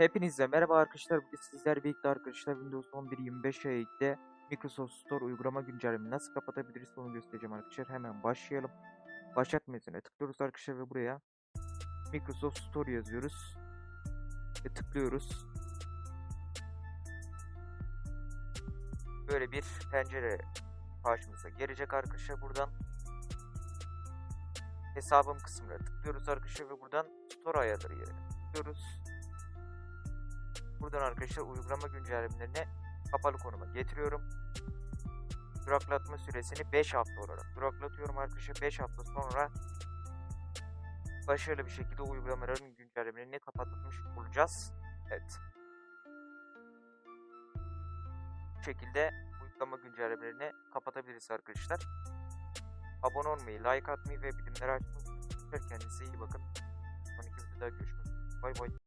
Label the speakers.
Speaker 1: Hepinize merhaba arkadaşlar. Bugün sizler birlikte arkadaşlar Windows 11 25 ayında Microsoft Store uygulama güncellemeni nasıl kapatabiliriz onu göstereceğim arkadaşlar. Hemen başlayalım. Başlat menüsüne tıklıyoruz arkadaşlar ve buraya Microsoft Store yazıyoruz. Ve tıklıyoruz. Böyle bir pencere karşımıza gelecek arkadaşlar. Buradan hesabım kısmına tıklıyoruz arkadaşlar ve buradan Store ayarları yerine tıklıyoruz. Buradan arkadaşlar uygulama güncellemelerini kapalı konuma getiriyorum. Duraklatma süresini 5 hafta olarak duraklatıyorum arkadaşlar. 5 hafta sonra başarılı bir şekilde uygulamaların güncellemelerini kapatmış olacağız. Evet. Bu şekilde uygulama güncellemelerini kapatabiliriz arkadaşlar. Abone olmayı, like atmayı ve bildirimleri açmayı unutmayın. Kendinize iyi bakın. Sonraki videoda görüşmek üzere. Bay bay.